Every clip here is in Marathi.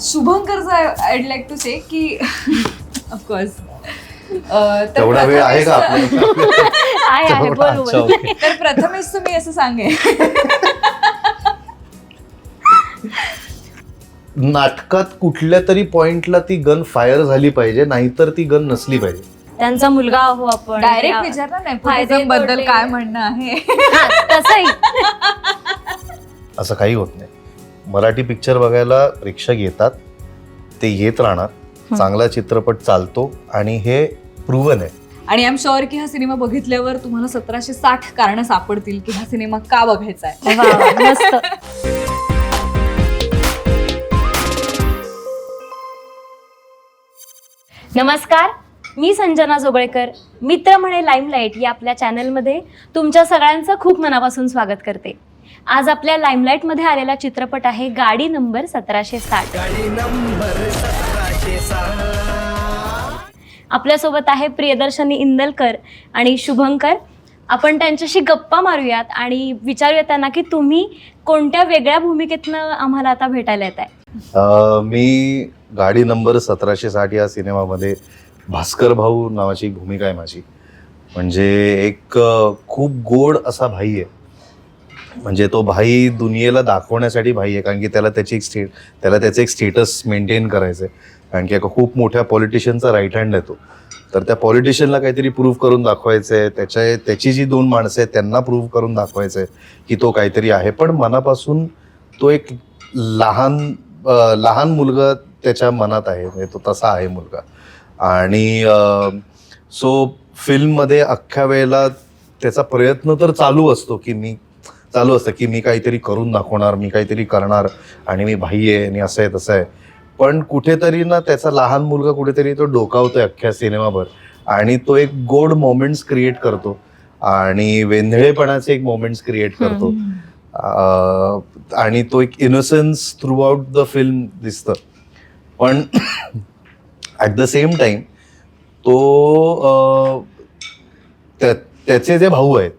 शुभंकरचं आयड लाईक टू से की ऑफकोर्स तेवढा वेळ आहे का. तर प्रथमेश तुम्ही असं सांगे. नाटकात कुठल्या तरी पॉइंटला ती गन फायर झाली पाहिजे नाहीतर ती गन नसली पाहिजे. त्यांचा मुलगा आहो आपण. डायरेक्ट विचारलं नाही बद्दल. काय म्हणणं आहे? हा, तसंही. असं काही होत नाही. मराठी पिक्चर बघायला प्रेक्षक येतात. ते येत राहणार. चांगला चित्रपट चालतो आणि हे प्रूवन आहे. आणि आय एम शुअर की हा सिनेमा बघितल्यावर तुम्हाला सतराशे साठ कारण सापडतील की हा सिनेमा का बघायचा आहे. मस्त. नमस्कार मी संजना जोगळेकर. मित्र म्हणे लाईमलाईट या आपल्या चॅनलमध्ये तुमच्या सगळ्यांचं खूप मनापासून स्वागत करते. आज आपल्या लाईमलाईटमध्ये आलेला चित्रपट आहे गाडी नंबर सतराशे साठ. आपल्यासोबत आहे प्रियदर्शनी इंदलकर आणि शुभंकर. आपण त्यांच्याशी गप्पा मारूयात आणि विचारूयात त्यांना की तुम्ही कोणत्या वेगळ्या भूमिकेतनं आम्हाला आता भेटायला येत आहे? अं, मी गाडी नंबर सतराशे साठ या सिनेमामध्ये भास्कर भाऊ नावाची भूमिका आहे माझी. म्हणजे एक खूप गोड असा भाई आहे. म्हणजे तो भाई दुनियेला दाखवण्यासाठी भाई आहे कारण की त्याला त्याची एक स्टेट त्याला त्याचं एक स्टेटस मेंटेन करायचं आहे. कारण की एका खूप मोठ्या पॉलिटिशियनचा राईट हँड आहे तो. तर त्या पॉलिटिशियनला काहीतरी प्रूव्ह करून दाखवायचं आहे त्याच्या त्याची जी दोन माणसं आहेत त्यांना प्रूव्ह करून दाखवायचं आहे की तो काहीतरी आहे. पण मनापासून तो एक लहान लहान मुलगा त्याच्या मनात आहे. म्हणजे तो तसा आहे मुलगा. आणि सो फिल्ममध्ये अख्ख्या वेळेला त्याचा प्रयत्न तर चालू असतो की मी चालू असतं की मी काहीतरी करून दाखवणार मी काहीतरी करणार आणि मी भाई आहे आणि असं आहे तसं आहे. पण कुठेतरी ना त्याचा लहान मुलगा कुठेतरी तो डोकावतोय अख्ख्या सिनेमाभर आणि तो एक गोड मोमेंट्स क्रिएट करतो आणि वेंधळेपणाचे एक मोमेंट्स क्रिएट करतो. आणि तो एक innocence throughout the film दिसतं. पण ॲट द सेम टाइम तो त्याचे जे भाऊ आहेत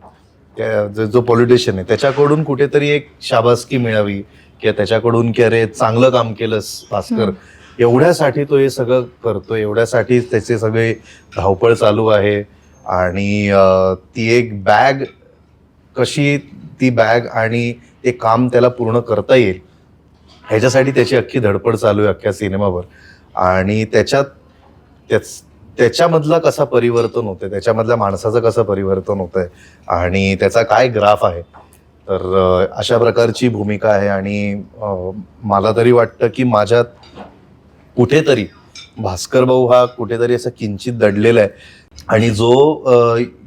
जो- जो पॉलिटिशियन आहे त्याच्याकडून कुठेतरी एक शाबासकी मिळावी किंवा त्याच्याकडून की अरे चांगलं काम केलंस भास्कर. एवढ्यासाठी तो हे सगळं करतो एवढ्यासाठी त्याचे सगळे धावपळ चालू आहे. आणि ती एक बॅग कशी ती बॅग आणि ते काम त्याला पूर्ण करता येईल ह्याच्यासाठी त्याची अख्खी धडपड चालू आहे अख्ख्या सिनेमावर. आणि त्याच्यात त्याच त्याच्यामधला कसा परिवर्तन होतंय? त्याच्यामधल्या माणसाचं कसं परिवर्तन होतंय? आणि त्याचा काय ग्राफ आहे? तर अशा प्रकारची भूमिका आहे आणि मला तरी वाटतं की माझ्यात कुठेतरी भास्कर भाऊ हा कुठेतरी असं किंचित दडलेला आहे. आणि जो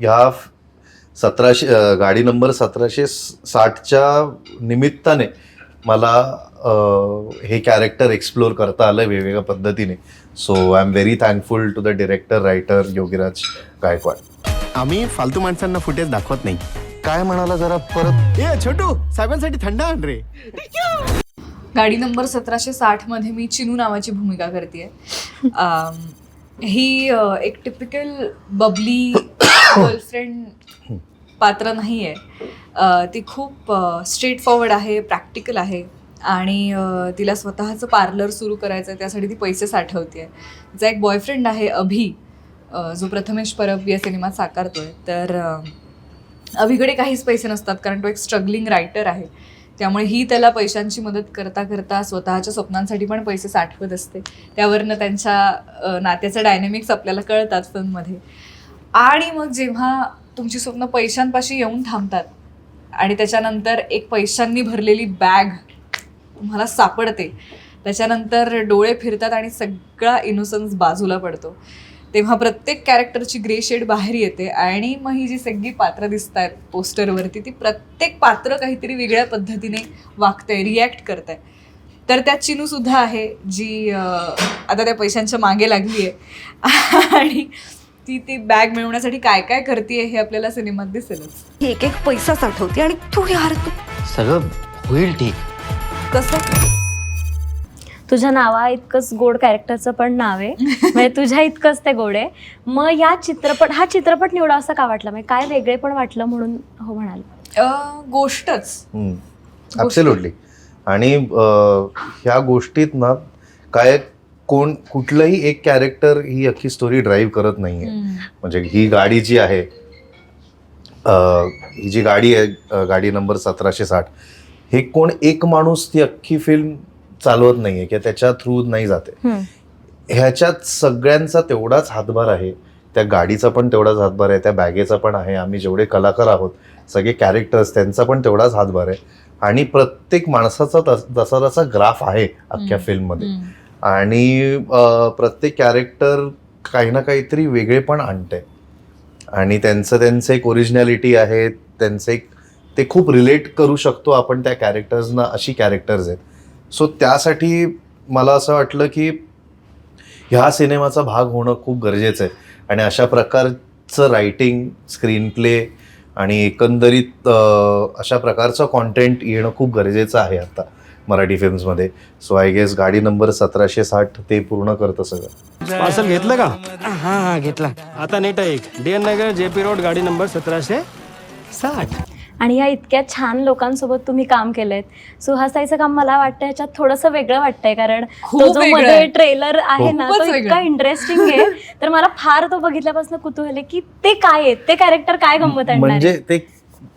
ह्या सतराशे गाडी नंबर सतराशे साठच्या निमित्ताने मला हे कॅरेक्टर एक्सप्लोर करता आलं वेगवेगळ्या पद्धतीने. So I am very thankful to the director writer Yogiraj Gaikwad आम्ही फालतू माणसांना फुटेज दाखवत नाही. काय म्हणाला जरा परत? ए छोटू साहेबांसाठी थंड आण रे. गाडी नंबर सतराशे साठमध्ये मी चिनू नावाची भूमिका करते ही अ, एक टिपिकल बबली गर्लफ्रेंड पात्र नाही आहे ती खूप स्ट्रेट फॉरवर्ड आहे प्रॅक्टिकल आहे. आणि तिला स्वतःचं पार्लर सुरू करायचं आहे त्यासाठी ती पैसे साठवते तिचा एक बॉयफ्रेंड आहे अभि जो प्रथमेश परब या सिनेमात आहे तर अभिकडे काहीच पैसे नसतात कारण तो एक स्ट्रगलिंग रायटर आहे. त्यामुळे ही त्याला पैशांची मदत करता करता स्वतःच्या स्वप्नांसाठी पण पैसे साठवत असते. त्यावरनं त्यांच्या नात्याचं डायनॅमिक्स आपल्याला कळतात फिल्ममध्ये आणि मग जेव्हा तुमची स्वप्न पैशांपाशी येऊन थांबतात आणि त्याच्यानंतर एक पैशांनी भरलेली बॅग तुम्हाला सापडते. त्याच्यानंतर डोळे फिरतात आणि सगळा इनोसन्स बाजूला पडतो. तेव्हा प्रत्येक कॅरेक्टरची ग्रे शेड बाहेर येते आणि मग ही जी सगळी पात्र दिसत आहेत पोस्टरवरती ती प्रत्येक पात्र काहीतरी वेगळ्या पद्धतीने वागतंय रिॲक्ट करत आहे तर त्यात चिनू सुद्धा आहे जी आता त्या पैशांच्या मागे लागली आहे आणि ती ती बॅग मिळवण्यासाठी काय काय करते हे आपल्याला सिनेमात दिसेलच. एक एक पैसा साठवते आणि तू यार तू. सगळं होईल ठीक. कसं तुझ्या नावा इतकंच गोड कॅरेक्टरचं पण नाव आहे. म्हणजे तुझ्या इतकंच ते गोड आहे. मग या चित्रपट हा चित्रपट निवडा असं का वाटलं? म्हणजे काय वेगळे पण वाटलं म्हणून हो म्हणाल. अं, गोष्टच. ॲब्सोल्युटली आणि अं, ह्या गोष्टीत ना काय कोण कुठलंही एक कॅरेक्टर ही अख्खी स्टोरी ड्राईव्ह करत नाहीये. म्हणजे ही गाडी जी आहे अं, ही जी गाडी आहे अं, गाडी नंबर सतराशे साठ हे कोण एक माणूस ती अख्खी फिल्म चालवत नाहीये किंवा त्याच्या थ्रू नाही जाते. ह्याच्यात सगळ्यांचा तेवढाच हातभार आहे. त्या गाडीचा पण तेवढाच हातभार आहे त्या बॅगेचा पण आहे. आम्ही जेवढे कलाकार आहोत सगळे कॅरेक्टर्स त्यांचा पण तेवढाच हातभार आहे. आणि प्रत्येक माणसाचा तस- जसा ग्राफ आहे अख्ख्या. फिल्ममध्ये आणि प्रत्येक कॅरेक्टर काही ना काहीतरी वेगळे पण आणते. आणि त्यांचं त्यांचं एक ओरिजिनॅलिटी आहे त्यांचं एक ते खूप रिलेट करू शकतो आपण त्या कॅरेक्टर्सना अशी कॅरेक्टर्स आहेत. सो त्यासाठी मला असं वाटलं की ह्या सिनेमाचा भाग होणं खूप गरजेचं आहे. आणि अशा प्रकारचं रायटिंग स्क्रीन प्ले आणि एकंदरीत अशा प्रकारचं कॉन्टेंट येणं खूप गरजेचं आहे आता मराठी फिल्म्समध्ये सो आय गेस गाडी नंबर सतराशे साठ ते पूर्ण करतं सगळं. पार्सल घेतलं का? हा हा घेतला. आता नीट ऐक. D N Nagar JP road गाडी नंबर सतराशे साठ. आणि या इतक्या छान लोकांसोबत तुम्ही काम केलंय सुहासाईचं काम मला वाटतं याच्यात थोडंसं वेगळं वाटतंय कारण तो जो मध्ये. ट्रेलर आहे ना तो. इतका इंटरेस्टिंग आहे तर मला फार तो बघितल्यापासून कुतूहल आहे की ते काय आहे ते कॅरेक्टर काय गंमत? म्हणजे ते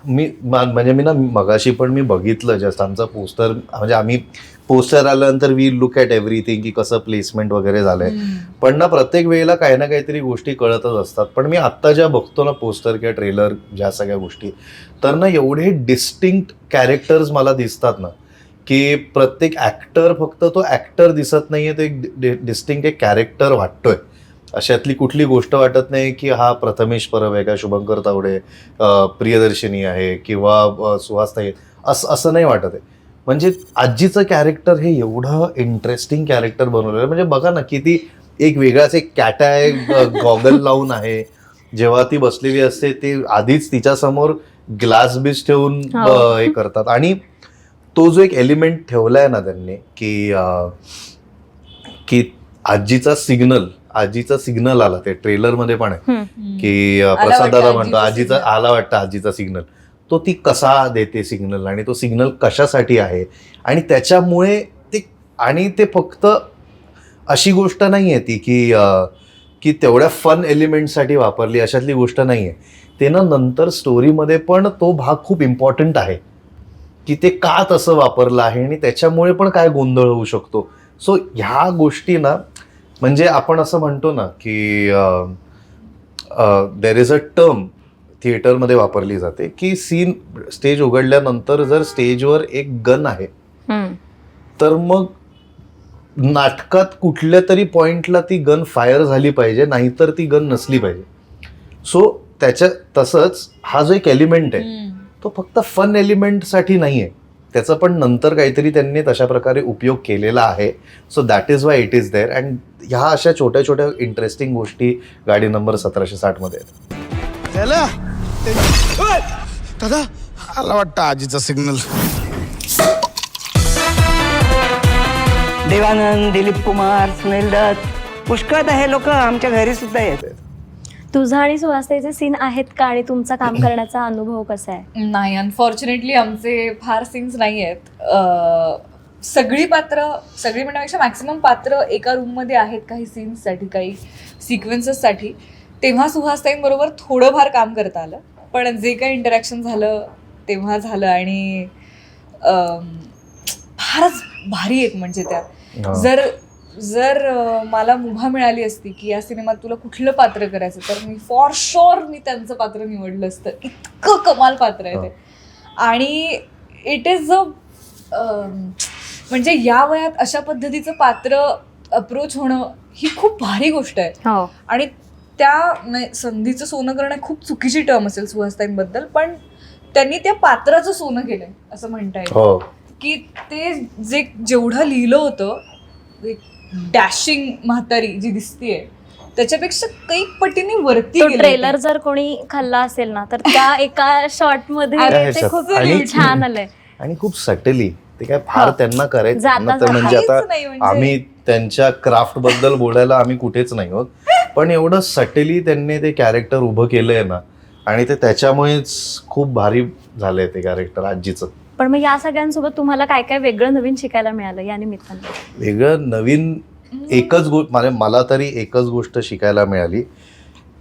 मी मा- म्हणजे मी ना मगाशी पण मी बघितलं जस्ट आमचा पोस्टर म्हणजे आम्ही पोस्टर आल्यानंतर वी लुक ॲट एव्हरीथिंग की कसं प्लेसमेंट वगैरे झालंय. पण ना प्रत्येक वेळेला काही ना काहीतरी गोष्टी कळतच असतात. पण मी आत्ता ज्या बघतो ना पोस्टर किंवा ट्रेलर ज्या सगळ्या गोष्टी तर ना एवढे डिस्टिंक्ट कॅरेक्टर्स मला दिसतात ना की प्रत्येक ॲक्टर फक्त तो ॲक्टर दिसत नाहीये तो एक डिस्टिंक्ट एक कॅरेक्टर वाटतोय. अशातली कुठली गोष्ट वाटत नाही की हा प्रथमेश परब आहे का शुभंकर तावडे प्रियदर्शिनी आहे किंवा सुहास ताई असं असं नाही वाटत आहे. म्हणजे आजीचं कॅरेक्टर हे एवढं इंटरेस्टिंग कॅरेक्टर बनवलेलं आहे म्हणजे बघा ना किती एक वेगळाच एक कॅटाय गॉगल लावून आहे जेव्हा ती बसलेली असते ते आधीच तिच्यासमोर ग्लास बीस ठेवून हो. हे करतात आणि तो जो एक एलिमेंट ठेवलाय ना त्यांनी की अं, की आजीचा सिग्नल आजीचा सिग्नल आला ते ट्रेलरमध्ये पण आहे. की प्रसाद दादा म्हणतो आजीचा. आला वाटतं आजीचा सिग्नल तो ती कसा देते सिग्नल आणि तो सिग्नल कशासाठी आहे? आणि त्याच्यामुळे ते आणि ते फक्त अशी गोष्ट नाही आहे ती की की तेवढ्या फन एलिमेंटसाठी वापरली अशातली गोष्ट नाही आहे ते ना नंतर स्टोरीमध्ये पण तो भाग खूप इम्पॉर्टंट आहे. की ते का तसं वापरलं आहे आणि त्याच्यामुळे पण काय गोंधळ होऊ शकतो. सो ह्या गोष्टी ना म्हणजे आपण असं म्हणतो ना की देर इज अ टर्म थिएटरमध्ये वापरली जाते की सीन स्टेज उघडल्यानंतर जर स्टेजवर एक गन आहे. तर मग नाटकात कुठल्या तरी पॉइंटला ती गन फायर झाली पाहिजे नाहीतर ती गन नसली पाहिजे. सो त्याच्या तसंच हा जो एक एलिमेंट आहे तो फक्त फन एलिमेंटसाठी नाही आहे त्याचा पण नंतर काहीतरी त्यांनी तशा प्रकारे उपयोग केलेला आहे. So that is why it is there and ह्या अशा छोट्या छोट्या इंटरेस्टिंग गोष्टी गाडी नंबर सतराशे साठमध्ये आहेत. झालं? दादा आला वाटतं आजीचा सिग्नल देवानंद दिलीप कुमार सुनील दत्त. पुष्कळ हे लोक आमच्या घरी सुद्धा येत. तुझा आणि सुहासाईचे सीन आहेत का आणि तुमचा काम करण्याचा अनुभव कसा आहे? नाही अनफॉर्च्युनेटली आमचे फार सीन्स नाही आहेत. अं, सगळी पात्र सगळी म्हणण्यापेक्षा मॅक्सिमम पात्र एका रूममध्ये आहेत काही सीन्ससाठी काही सिक्वेन्सेससाठी तेव्हा सुहासताईंबरोबर थोडंफार काम करता आलं. पण जे काही इंटरॅक्शन झालं तेव्हा झालं आणि अं, फारच भारी आहेत म्हणजे त्या. जर जर मला मुभा मिळाली असती की या सिनेमात तुला कुठलं पात्र करायचं तर मी फॉर शुअर मी त्यांचं पात्र निवडलं असतं. इतकं कमाल पात्र आहे ते. आणि इट इज अ म्हणजे या वयात अशा पद्धतीचं पात्र अप्रोच होणं ही खूप भारी गोष्ट आहे. हो. आणि त्या संधीचं सोनं करणं खूप चुकीची टर्म असेल सुहासताईंबद्दल पण त्यांनी त्या पात्राचं सोनं केलंय असं म्हणता येईल हो की ते जे जेवढं लिहिलं होतं डॅशिंग म्हातारी जी दिसतीये त्याच्यापेक्षा काही पटीने वरती तो ट्रेलर. जर कोणी खाल्ला असेल ना तर त्या एका शॉर्टमध्ये ते खूप छान आलंय आणि खूप सटली ते काय फार. त्यांना करायचं म्हणजे आता नाही म्हणजे. आम्ही त्यांच्या क्राफ्टबद्दल बोलायला आम्ही कुठेच नाही आहोत पण एवढं सटली त्यांनी ते कॅरेक्टर उभं केलंय ना आणि ते त्याच्यामुळेच खूप भारी झालंय ते कॅरेक्टर आजीचं. पण मग या सगळ्यांसोबत तुम्हाला काय काय वेगळं नवीन शिकायला मिळालं या निमित्तानं? वेगळं नवीन एकच गोष्ट म्हणजे मला तरी एकच गोष्ट शिकायला मिळाली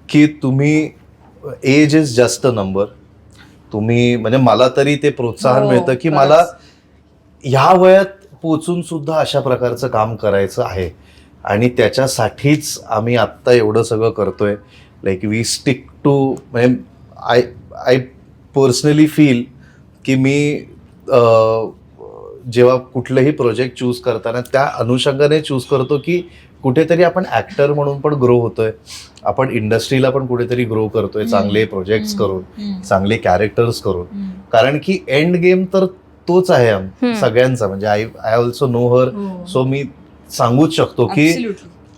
की तुम्ही age is just a number तुम्ही म्हणजे मला तरी ते प्रोत्साहन हो, मिळतं की खरंच. मला ह्या वयात पोचून सुद्धा अशा प्रकारचं काम करायचं आहे. आणि त्याच्यासाठीच आम्ही आत्ता एवढं सगळं करतोय. लाईक वी स्टिक टू म्हणजे आय आय पर्सनली फील की मी जेव्हा कुठलंही प्रोजेक्ट चूज करताना त्या अनुषंगाने चूज करतो की कुठेतरी आपण ॲक्टर म्हणून पण ग्रो होतोय. आपण इंडस्ट्रीला पण कुठेतरी ग्रो करतोय. चांगले प्रोजेक्ट्स करून चांगले कॅरेक्टर्स करून. कारण की एंड गेम तर तोच आहे. सगळ्यांचा. म्हणजे I I also know her. So मी सांगूच शकतो की.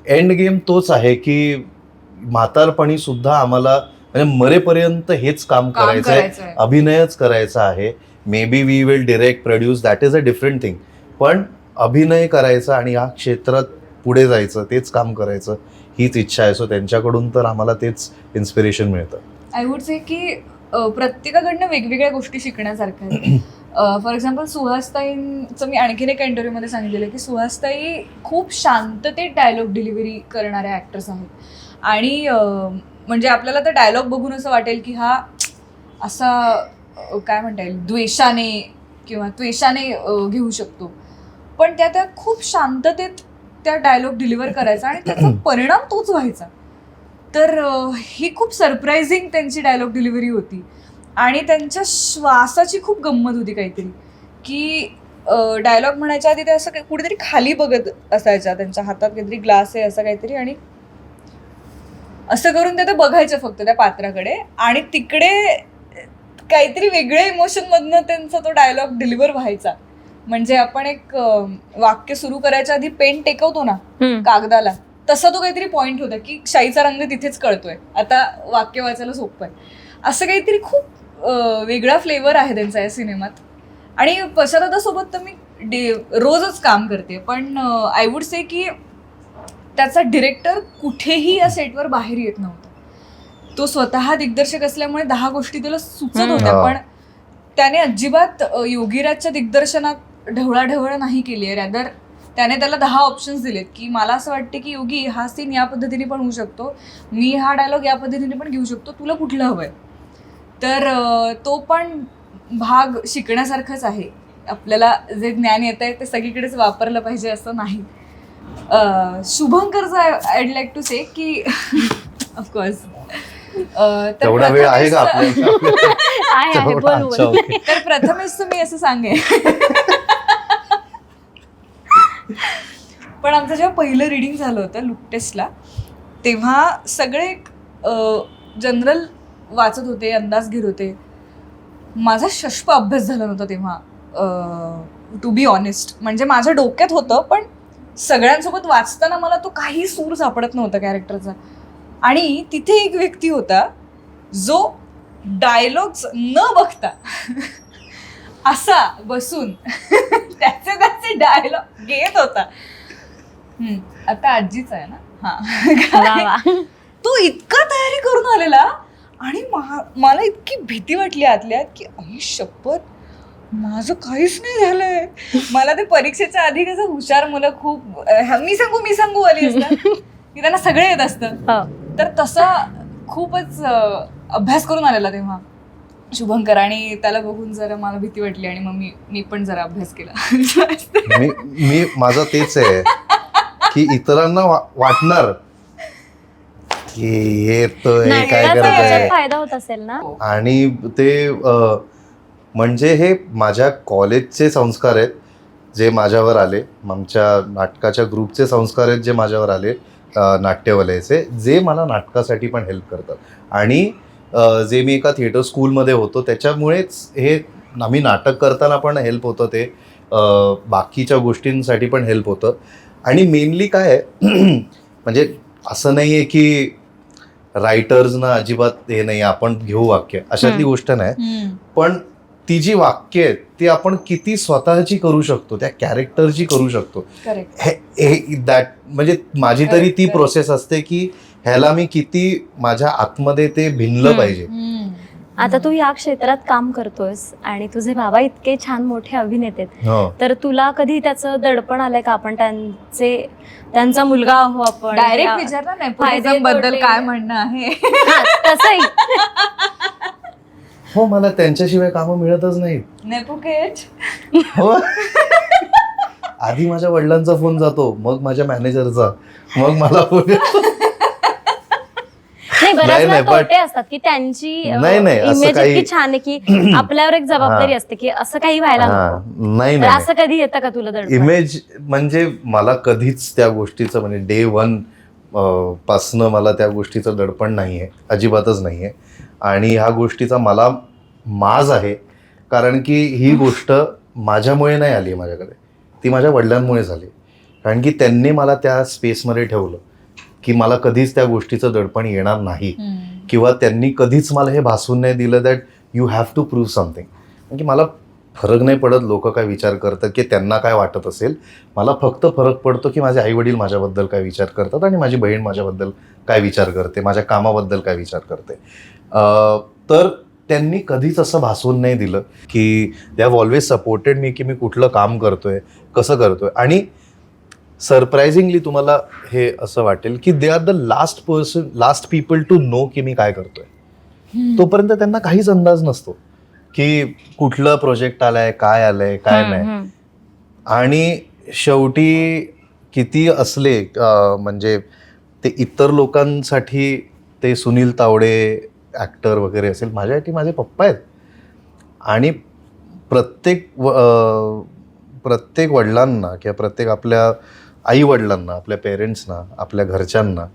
एंड गेम तोच आहे की म्हातारपणी सुद्धा आम्हाला म्हणजे मरेपर्यंत हेच काम करायचं आहे. अभिनयच करायचा आहे maybe we will direct produce that is a different thing पण अभिनय करायचा आणि या क्षेत्रात पुढे जायचं तेच काम करायचं हीच इच्छा आहे सो त्यांच्याकडून तर आम्हाला तेच इन्स्पिरेशन मिळतं आय वुड से की प्रत्येकाकडनं वेगवेगळ्या गोष्टी शिकण्यासारख्या आहेत. फॉर एक्झाम्पल सुहासताईंचं मी आणखीन एका इंटरव्ह्यूमध्ये सांगितलेलं की सुहासताई खूप शांततेत डायलॉग डिलिव्हरी करणाऱ्या ॲक्टर्स आहेत. आणि म्हणजे आपल्याला तर डायलॉग बघून असं वाटेल की हा असा काय म्हणता येईल द्वेषाने किंवा त्वेषाने घेऊ शकतो. पण त्या त्या खूप शांततेत त्या डायलॉग डिलिव्हर करायचा आणि त्याचा परिणाम तोच व्हायचा. तर ही खूप सरप्रायझिंग त्यांची डायलॉग डिलिव्हरी होती. आणि त्यांच्या श्वासाची खूप गंमत होती काहीतरी. की डायलॉग म्हणायच्या आधी ते असं काही- कुठेतरी खाली बघत असायच्या. त्यांच्या हातात काहीतरी ग्लास आहे असं काहीतरी आणि असं करून ते बघायचं फक्त त्या पात्राकडे. आणि तिकडे काहीतरी वेगळ्या इमोशन मधनं त्यांचा तो डायलॉग डिलिव्हर व्हायचा. म्हणजे आपण एक वाक्य सुरू करायच्या आधी पेन टेकवतो ना. कागदाला. तसा तो काहीतरी पॉइंट होता की शाईचा रंग तिथेच कळतोय. आता वाक्य वाचायला सोपं आहे. असं काहीतरी खूप वेगळा फ्लेवर आहे त्यांचा या सिनेमात. आणि पशरदासोबत तर मी डे रोजच काम करते. पण आय वुड से की त्याचा डिरेक्टर कुठेही या सेटवर बाहेर येत नव्हता. तो स्वतः दिग्दर्शक असल्यामुळे दहा गोष्टी त्याला सुचत. होत्या. पण त्याने अजिबात योगीराजच्या दिग्दर्शनात ढवळाढवळ नाही केली आहे. रॅदर त्याने त्याला दहा ऑप्शन्स दिलेत की मला असं वाटते की योगी हा सीन या पद्धतीने पण होऊ शकतो. मी हा डायलॉग या पद्धतीने पण घेऊ शकतो. तुला कुठलं हवंय? तर अ, तो पण भाग शिकण्यासारखाच आहे. आपल्याला जे ज्ञान येत आहे ते सगळीकडेच वापरलं पाहिजे असं नाही. शुभंकरचं आयड लाईक टू से की ऑफकोर्स तेवढा वेळ आहे का आहे आहे. तर प्रथमेश मी असं सांगेन पण आमचं जेव्हा पहिलं रिडिंग झालं होतं लुकटेस्टला तेव्हा सगळे जनरल वाचत होते अंदाज घेत होते. माझा शष्प अभ्यास झाला नव्हता तेव्हा टू बी ऑनेस्ट म्हणजे माझ्या डोक्यात होतं पण सगळ्यांसोबत वाचताना मला तो काही सूर सापडत नव्हता कॅरेक्टरचा आणि तिथे एक व्यक्ती होता जो डायलॉग्स न बघता असा बसून त्याचे त्याचे डायलॉग घेत होता. हम्म, आता आजीच आहे ना? वा हा. वा तो इतका तयारी करून आलेला आणि मा- मला इतकी भीती वाटली आतल्या आत की आई शपथ माझं काहीच नाही झालंय. मला ते परीक्षेच्या आधी कसं हुशार मुलं खूप अह, मी सांगू मी सांगू आली असतात. की त्यांना सगळे येत असतं हो. तर तसा खूपच अह, अभ्यास करून आलेला तेव्हा. शुभंकर आणि त्याला बघून जरा मला भीती वाटली आणि मग मी मी पण जरा अभ्यास केला. मी मी माझं तेच आहे की इतरांना वाटणार की हे हे काय करत आहे फायदा होत असेल ना? आणि ते म्हणजे हे माझ्या कॉलेजचे संस्कार आहेत जे माझ्यावर आले आमच्या नाटकाच्या ग्रुपचे संस्कार आहेत जे माझ्यावर आले नाट्यवलयाचे जे मला नाटकासाठी पण हेल्प करतात. आणि जे मी एका थिएटर स्कूलमध्ये होतो त्याच्यामुळेच हे आम्ही नाटक करताना पण हेल्प होतं ते. बाकीच्या गोष्टींसाठी पण हेल्प होतं. आणि मेनली काय आहे म्हणजे असं नाही आहे की रायटर्सना अजिबात हे नाही आपण घेऊ वाक्य. अशातली. गोष्ट नाही. पण ती जी वाक्य आहेत ती आपण किती स्वतःची करू शकतो त्या कॅरेक्टरची करू शकतो करेक्ट हे दॅट म्हणजे माझी तरी ती. प्रोसेस असते की ह्याला मी किती माझ्या आतमध्ये ते भिनलं. पाहिजे आता तू या क्षेत्रात काम करतोयस आणि तुझे बाबा इतके छान मोठे अभिनेते आहेत. हो तर तुला कधी त्याचं दडपण आलंय का आपण त्यांचे त्यांचा मुलगा आहो आपण डायरेक्ट विचारलं नाही बद्दल. काय म्हणणं आहे हा, तसंही हो मला त्यांच्याशिवाय कामं मिळतच नाहीत. नेपोकेट हो? आधी माझ्या वडिलांचा फोन जातो मग माझ्या मॅनेजरचा मग मला फोन येतो. नाही बऱ्याच नाही, वेळा नाही, but- तोटे असतात की त्यांची नाही, नाही, असं इमेज काही- इतकी छान आहे की आपल्यावर एक जबाबदारी. असते की असं काही व्हायला हा, नको. नाही तर नाही असं कधी येतं का तुला दडपण? इमेज म्हणजे मला कधीच त्या गोष्टीचं म्हणजे डे वन पासनं मला त्या गोष्टीचं दडपण नाही आहे अजिबातच नाही आहे आणि ह्या गोष्टीचा मला माज आहे. कारण की ही गोष्ट माझ्यामुळे नाही आली माझ्याकडे. ती माझ्या वडिलांमुळे झाली कारण की त्यांनी मला त्या स्पेसमध्ये ठेवलं की मला कधीच त्या गोष्टीचं दडपण येणार नाही. किंवा त्यांनी कधीच मला हे भासून नाही दिलं that you have to prove something कारण की मला फरक नाही पडत लोक काय विचार करतात की त्यांना काय वाटत असेल. मला फक्त फरक पडतो की माझे आई वडील माझ्याबद्दल काय विचार करतात आणि माझी बहीण माझ्याबद्दल काय विचार करते माझ्या कामाबद्दल काय विचार करते. तर त्यांनी कधीच असं भासवून नाही दिलं की दे हॅव ऑलवेज सपोर्टेड मी की मी कुठलं काम करतोय कसं करतोय. आणि सरप्रायझिंगली तुम्हाला हे असं वाटेल की they are the last person last people to know की मी काय करतोय. तोपर्यंत त्यांना काहीच अंदाज नसतो की कुठलं प्रोजेक्ट आलाय काय आलंय काय नाही. आणि शेवटी किती असले म्हणजे ते इतर लोकांसाठी ते सुनील तावडे ॲक्टर वगैरे असेल माझ्यासाठी माझे पप्पा आहेत. आणि प्रत्येक व- प्रत्येक वडिलांना किंवा प्रत्येक आपल्या आई वडिलांना आपल्या पेरेंट्सना आपल्या घरच्यांना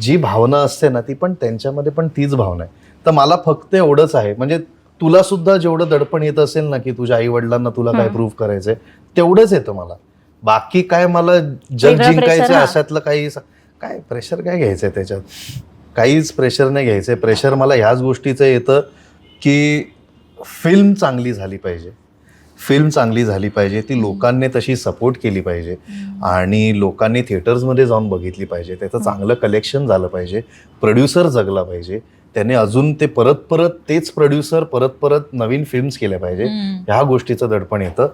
जी भावना असते ना ती पण त्यांच्यामध्ये पण तीच भावना आहे. तर मला फक्त एवढंच आहे. म्हणजे तुला सुद्धा जेवढं दडपण येत असेल ना की तुझ्या आई वडिलांना तुला काय. प्रूव्ह करायचंय तेवढंच येतं मला. बाकी काय मला जग जिंकायचं. अशातलं काही काय प्रेशर काय घ्यायचंय त्याच्यात? काहीच प्रेशर नाही घ्यायचंय प्रेशर मला ह्याच गोष्टीचं येतं की फिल्म चांगली झाली पाहिजे. फिल्म चांगली झाली पाहिजे. ती लोकांनी तशी सपोर्ट केली पाहिजे. आणि लोकांनी थिएटर्समध्ये जाऊन बघितली पाहिजे. त्याचं चांगलं कलेक्शन झालं पाहिजे. प्रोड्युसर जगला पाहिजे. त्याने अजून ते परत परत तेच प्रोड्युसर परत परत नवीन फिल्म्स केल्या पाहिजे. ह्या गोष्टीचं दडपण येतं.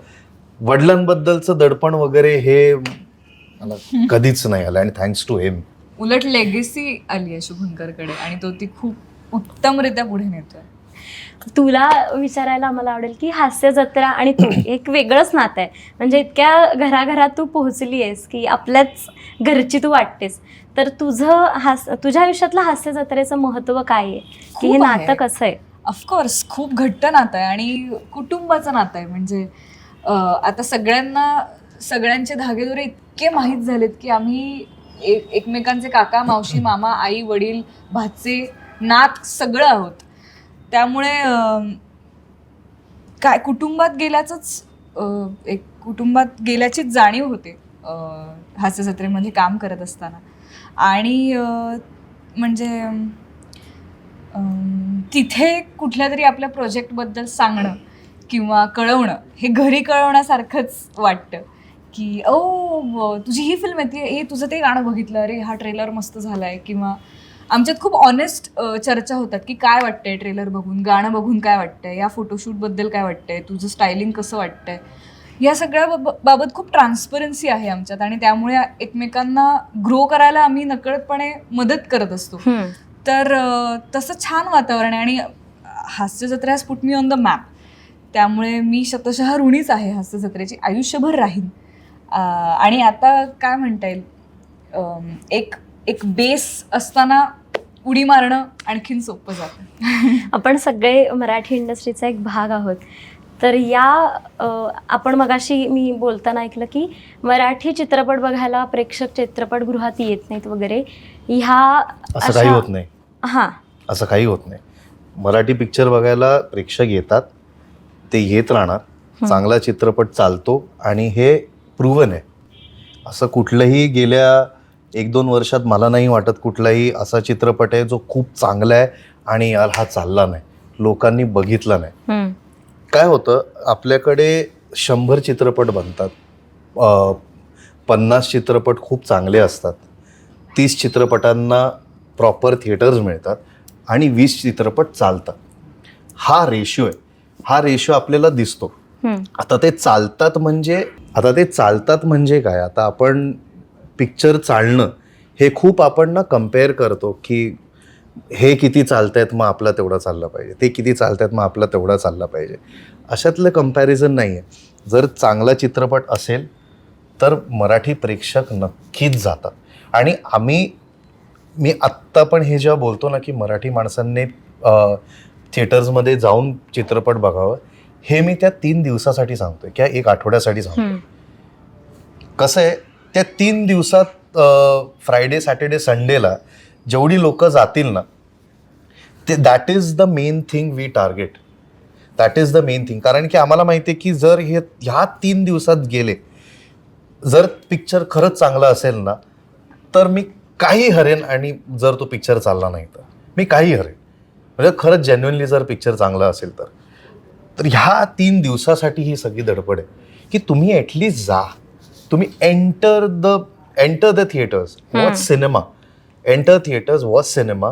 वडिलांबद्दलचं दडपण वगैरे हे मला कधीच नाही आलं. आणि थँक्स टू हेम उलट लेगेसी आली आहे शुभंकरकडे आणि तो ती खूप उत्तमरित्या पुढे नेतोय. तुला विचारायला आम्हाला आवडेल की हास्य जत्रा आणि तू एक वेगळंच नातं आहे. म्हणजे इतक्या घराघरात तू पोहोचली आहेस की आपल्याच घरची तू वाटतेस. तर तुझं हास तुझ्या आयुष्यातलं हास्य जत्रेचं महत्त्व काय आहे? की हे खूप आहे. नातं कसं आहे? ऑफकोर्स खूप घट्ट नातं आहे आणि कुटुंबाचं नातं आहे. म्हणजे अं, आता सगळ्यांना सगळ्यांचे धागेदोरे इतके माहीत झालेत की आम्ही एक एकमेकांचे काका मावशी मामा आई वडील भाचे नात सगळं आहोत. त्यामुळे काय कुटुंबात गेल्याचंच एक कुटुंबात गेल्याचीच जाणीव होते हास्यजत्रेमध्ये काम करत असताना. आणि म्हणजे तिथे कुठल्या तरी आपल्या प्रोजेक्टबद्दल सांगणं किंवा कळवणं हे घरी कळवण्यासारखंच वाटतं. की ओ तुझी ही फिल्म येते हे तुझं ते गाणं बघितलं अरे हा ट्रेलर मस्त झाला आहे किंवा आमच्यात खूप ऑनेस्ट चर्चा होतात की काय वाटतंय ट्रेलर बघून गाणं बघून काय वाटतंय या फोटोशूटबद्दल काय वाटतंय तुझं स्टायलिंग कसं वाटतंय? या सगळ्या बाब- बाबत खूप ट्रान्सपरन्सी आहे आमच्यात आणि त्यामुळे एकमेकांना ग्रो करायला आम्ही नकळतपणे मदत करत असतो. तर तसं छान वातावरण आहे आणि Hasya Jatra has put me on the map त्यामुळे मी शतशः ऋणीच आहे हास्य जत्रेची. आयुष्यभर राहीन. आणि आता काय म्हणता येईल? एक एक बेस असताना उडी मारणं आणखीन सोपं जातं. आपण सगळे मराठी इंडस्ट्रीचा एक भाग आहोत. तर या आपण मगाशी मी बोलताना ऐकलं की मराठी चित्रपट बघायला प्रेक्षक चित्रपटगृहात येत नाहीत वगैरे. ह्या असं काही होत नाही. हां. असं काही होत नाही. मराठी पिक्चर बघायला प्रेक्षक येतात. ते येत राहणार. चांगला चित्रपट चालतो आणि हे प्रूव्हन आहे. असं कुठलंही गेल्या एक दोन वर्षात मला नाही वाटत कुठलाही असा चित्रपट आहे जो खूप चांगला आहे आणि यार हा चालला नाही. लोकांनी बघितला नाही. काय होतं? आपल्याकडे शंभर चित्रपट बनतात. पन्नास चित्रपट खूप चांगले असतात. तीस चित्रपटांना प्रॉपर थिएटर्स मिळतात आणि वीस चित्रपट चालतात. हा रेशिओ आहे. हा रेशिओ आपल्याला दिसतो. आता ते चालतात म्हणजे आता ते चालतात म्हणजे काय? आता आपण पिक्चर चालणं हे खूप आपण ना कंपेअर करतो की हे किती चालतायत मग आपला तेवढा चालला पाहिजे. ते किती चालतायत मग आपला तेवढा चालला पाहिजे. अशातलं कंपॅरिझन नाही आहे जर चांगला चित्रपट असेल तर मराठी प्रेक्षक नक्कीच जातात. आणि आम्ही मी आत्ता पण हे जेव्हा बोलतो ना की मराठी माणसांनी थिएटर्समध्ये जाऊन चित्रपट बघावं हे मी त्या तीन दिवसासाठी सांगतोय किंवा एक आठवड्यासाठी सांगतोय. कसं आहे त्या तीन दिवसात फ्रायडे सॅटर्डे संडेला जेवढी लोक जातील ना ते that is the main thing we target that is the main thing कारण की आम्हाला माहिती आहे की जर हे ह्या तीन दिवसात गेले जर पिक्चर खरंच चांगला असेल ना तर मी काही हरेन आणि जर तो पिक्चर चालला नाही तर. मी काही हरेन. म्हणजे खरंच जेन्युनली जर पिक्चर चांगला असेल तर. तर ह्या तीन दिवसासाठी ही सगळी धडपड आहे की तुम्ही ॲटलिस्ट जा. तुम्ही enter the enter the theatres watch cinema enter theatres watch cinema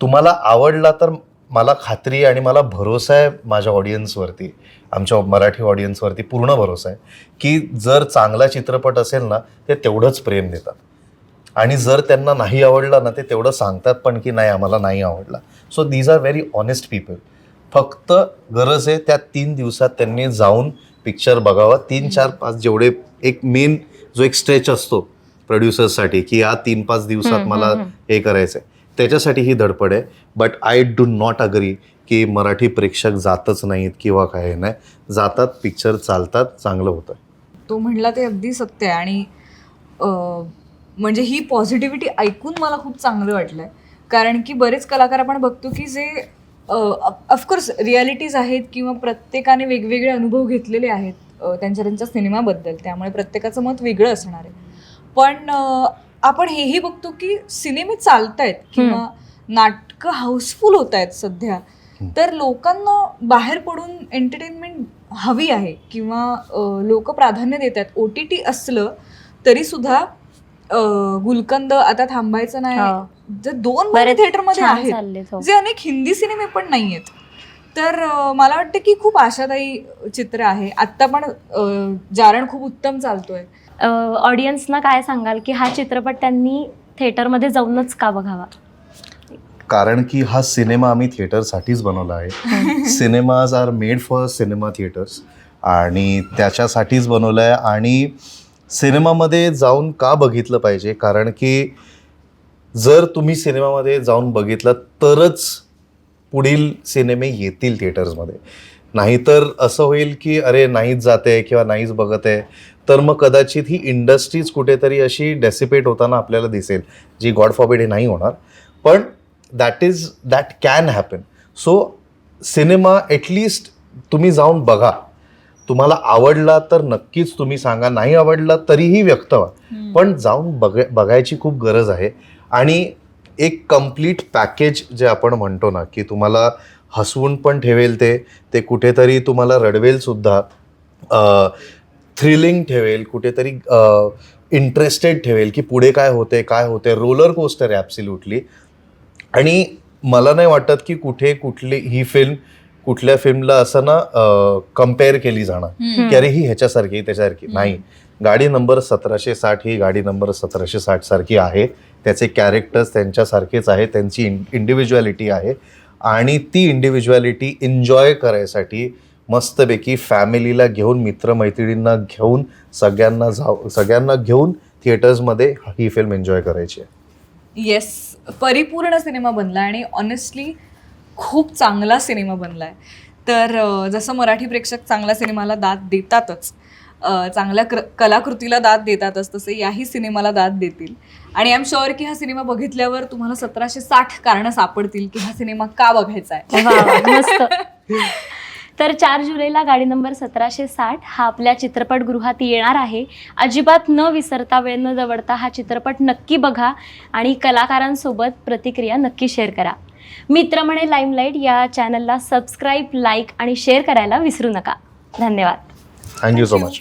तुम्हाला आवडला तर मला खात्री आहे आणि मला भरोसा आहे माझ्या ऑडियन्सवरती आमच्या मराठी ऑडियन्सवरती पूर्ण भरोसा आहे. की जर चांगला चित्रपट असेल ना ते तेवढंच प्रेम देतात. आणि जर त्यांना नाही आवडला ना ते तेवढं सांगतात पण की नाही आम्हाला नाही आवडला. So these are very honest people फक्त गरज आहे त्या तीन दिवसात त्यांनी जाऊन पिक्चर बघावा. तीन चार पाच जेवढे एक मेन जो एक स्ट्रेच असतो प्रोड्युसर्ससाठी की या तीन पाच दिवसात मला हे करायचं आहे. त्याच्यासाठी ही धडपड आहे. But I do not agree की मराठी प्रेक्षक जातच नाहीत किंवा काय नाही. जातात पिक्चर चालतात चांगलं होतं. तो म्हणला ते अगदी सत्य आहे. आणि म्हणजे ही पॉझिटिव्हिटी ऐकून मला खूप चांगलं वाटलंय. कारण की बरेच कलाकार आपण बघतो की जे ऑफकोर्स रियालिटीज आहेत किंवा प्रत्येकाने वेगवेगळे अनुभव घेतलेले आहेत त्यांच्या त्यांच्या सिनेमाबद्दल. त्यामुळे प्रत्येकाचं मत वेगळं असणार आहे. पण आपण हेही बघतो की सिनेमे चालत आहेत किंवा नाटकं हाऊसफुल होत आहेत सध्या तर लोकांना बाहेर पडून एंटरटेनमेंट हवी आहे किंवा लोक प्राधान्य देत आहेत ओ टी टी असलं तरी सुद्धा अं, गुलकंद आता थांबायचं. नाही. जर दोन बरेच थिएटरमध्ये आहेत. हो. जे अनेक हिंदी सिनेमे पण नाही आहेत तर मला वाटतं की खूप आशादायी चित्र आहे. आत्ता पण जारण खूप उत्तम चालतोय. ऑडियन्सना काय सांगाल की हा चित्रपट त्यांनी थिएटरमध्ये जाऊनच का बघावा? कारण की हा सिनेमा आम्ही थिएटरसाठीच बनवला आहे. Cinemas are made for cinema theatres आणि त्याच्यासाठीच बनवलं आहे. आणि सिनेमामध्ये जाऊन का बघितलं पाहिजे? कारण की जर तुम्ही सिनेमामध्ये जाऊन बघितलं तरच पुढील सिनेमे येतील थिएटर्समध्ये. नाहीतर असं होईल की अरे नाहीच जाते किंवा नाहीच बघत आहे तर मग कदाचित ही इंडस्ट्रीज कुठेतरी अशी डेसिपेट होताना आपल्याला दिसेल जी गॉड फॉबिड हे नाही होणार. पण that is that can happen so cinema at least तुम्ही जाऊन बघा. तुम्हाला आवडला तर नक्कीच तुम्ही सांगा नाही आवडला तरीही व्यक्त व्हा. पण जाऊन बघ बघायची खूप गरज आहे. आणि एक कंप्लीट पॅकेज जे आपण म्हणतो ना की तुम्हाला हसवून पण ठेवेल ते ते कुठेतरी तुम्हाला रडवेल सुद्धा थ्रिलिंग ठेवेल कुठेतरी इंटरेस्टेड ठेवेल की पुढे काय होते काय होते रोलर कोस्टर आहे ॲब्सिल्युटली आणि मला नाही वाटत की कुठे कुठली ही फिल्म कुठल्या फिल्मला असं ना कंपेअर केली जाणार. की अरे ही ह्याच्यासारखी त्याच्यासारखी. नाही. गाडी नंबर सतराशे साठ ही गाडी नंबर सतराशे साठ सारखी आहे. त्याचे कॅरेक्टर्स त्यांच्यासारखेच आहे त्यांची इंडिव्हिज्युअलिटी आहे. आणि ती इंडिव्हिज्युअलिटी एन्जॉय करायसाठी मस्तपैकी फॅमिलीला घेऊन मित्रमैत्रिणींना घेऊन सगळ्यांना जाऊ सगळ्यांना घेऊन थिएटर्समध्ये ही फिल्म एन्जॉय करायची आहे. येस परिपूर्ण सिनेमा बनला. आणि ऑनेस्टली खूप चांगला सिनेमा बनला आहे तर जसं मराठी प्रेक्षक चांगल्या सिनेमाला दाद देतातच चांगल्या क्र कलाकृतीला दाद देतातच तसे याही सिनेमाला दाद देतील. आणि आय एम शुअर की हा सिनेमा बघितल्यावर तुम्हाला सतराशे साठ कारणं सापडतील की हा सिनेमा का बघायचा आहे तर चार जुलैला गाडी नंबर सतराशे साठ हा आपल्या चित्रपटगृहात येणार आहे. अजिबात न विसरता वेळ न दवडता हा चित्रपट नक्की बघा आणि कलाकारांसोबत प्रतिक्रिया नक्की शेअर करा. मित्र म्हणे लाईमलाईट या चॅनलला सबस्क्राईब लाईक आणि शेअर करायला विसरू नका. धन्यवाद. Thank you so much